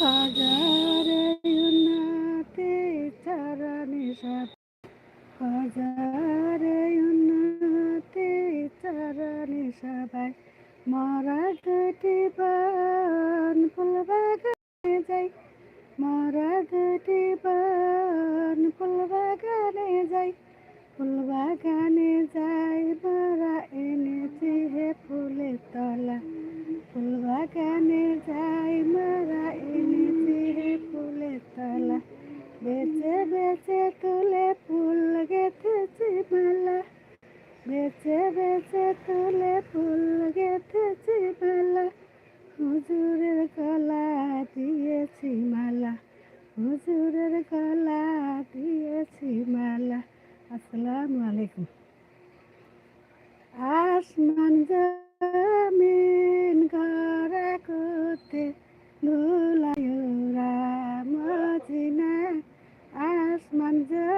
হাজারে উন্নতি চরণে সব হাজারে উন্নতি চরণে সবাই মরা দুটি বান ফুল বাগানে যাই। মরা দুটি বান ফুল বাগানে যাই। ফুল বাগানে যাই বেছে বেছে তুলে ফুল গেথেছি মালা। হুজুরের গলা দিয়েছি মালা, হুজুরের গলা দিয়েছি মালা। আসসালামু আলাইকুম। আসমান জমিন গড়া করতে ধুলায়ুরা মজিনা আসমান জমিন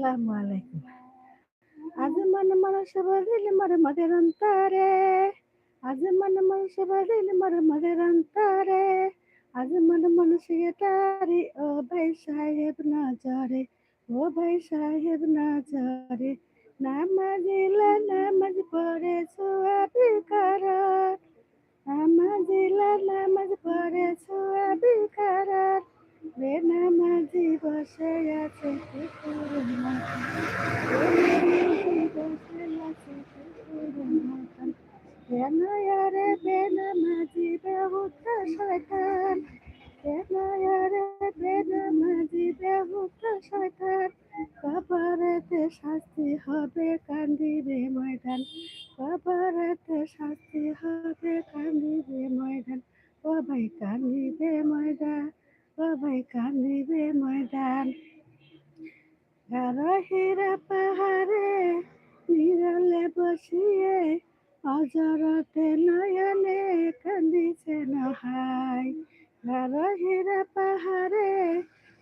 আসসালামু আলাইকুম আজ মন মানুষ বলিল মর মদের অন্তরে আজ মন মানুষ বলিল মর মদের অন্তরে আজ মন মানুষ এটারি ও ভাই সাহেব নজরে ও ভাই সাহেব নজরে নামাজিলা নামাজ পড়ে সোয়াবি নামাজিলা নামাজ পড়ে রে নামাজি বসে আছে বেহুত শয়তান? কেন আরে বেনামাজি বেহুত শয়তান? কবরেতে শাস্তি হবে, কান্দিবে ময়দান। কবরেতে শাস্তি হবে কান্দিবে ময়দান ও ভাই কান্দিবে ময়দান ভাই কান্দিবে ময়দান। হীরা পাহাড়ে নিরলে বসিয়ে অজরতে নয়নে কান্দিছে নহাই। গারহিরা পাহাড়ে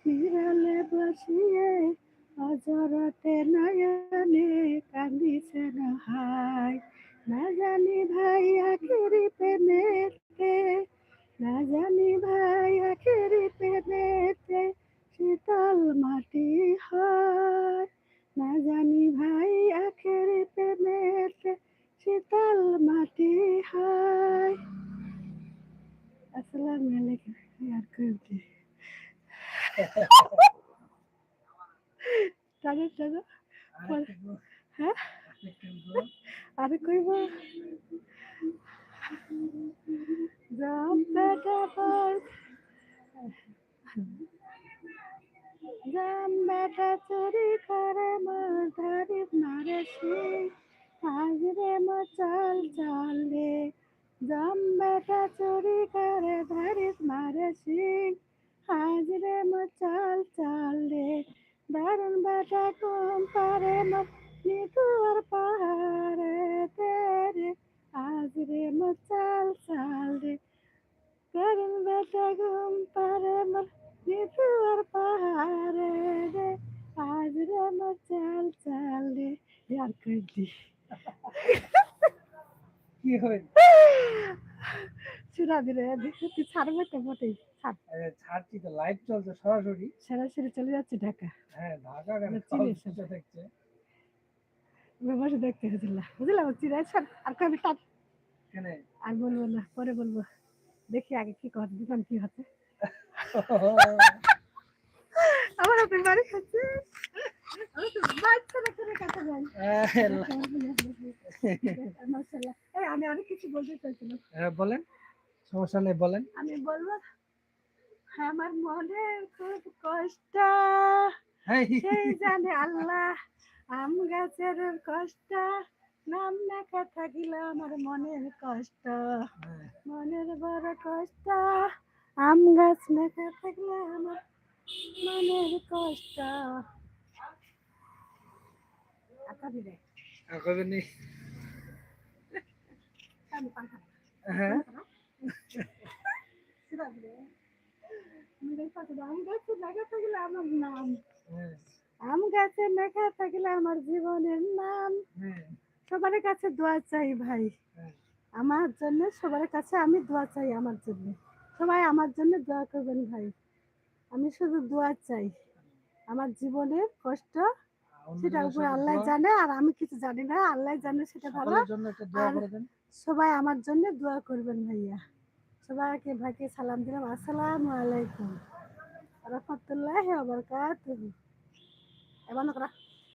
নিরলে বসিয়ে অজরতে নয়নে টাকা টাকা? হ্যাঁ? আরে কইব জাম বেটা পর জাম বেটা চুরি করে মোর ধরি মারে সিং আজ রে মো চল। চল রে জাম বেটা চুরি করে ধরি মারে সিং আজ রে মা চাল চাল রে দারুণ বেটা কম পারে মা নিতুর পাহাড়ে তেরে। আজ রে মা চাল চাল রে দারুণ বেটা কম পারে মা নিতুর পাহাড়ে রে। আজ রে মা চাল চাল রে ইয়ার কইলি কি হইল? চুরা দিলে দেখতে ছাড়বে তো বটেই। ছাড় আরে ছাড়ছি তো লাইভ চলছে সরাসরি। সরাসরি চলে যাচ্ছে ঢাকা। হ্যাঁ ঢাকা কেন দেখছে। বসে দেখতে ছাড় আর কবি টাক কেনে? আর বলব না পরে বলব। দেখি আগে কি কর কি হচ্ছে। আমার হাতে বাড়ি খাচ্ছে আমি অনেক কিছু বলতে চাইছিলাম। হ্যাঁ বলেন। সমস্যা নেই বলেন। আমি বলব আমার মনে খুব কষ্ট। হ্যাঁ সেই জানে আল্লাহ আম গাছের কষ্ট। নাম লেখা থাকিল আমার মনের কষ্ট। মনের বড় কষ্ট। আম গাছ লেখা থাকলে আমার মনের কষ্ট। আচ্ছা দিবে আর আমি গাছে লেখা থাকলে আমার নাম। হ্যাঁ, আম গাছে লেখা থাকলে আমার জীবনের নাম। হ্যাঁ, সবার কাছে দোয়া চাই ভাই। হ্যাঁ। আমার জন্য সবার কাছে আমি দোয়া চাই আমার জন্য। সবাই আমার জন্য দোয়া করবেন ভাই। আমি শুধু দোয়া চাই। আমার জীবনের কষ্ট সেটার উপরে আল্লাহ জানে আর আমি কিছু জানি না আল্লাহ জানে সেটা ভালো। আর- সবাই আমার জন্য দোয়া করবেন ভাইয়া। সবাইকে ভাইকে সালাম দিলাম। আসসালামু আলাইকুম। রহমতুল্লাহ বরকাত এবার করা।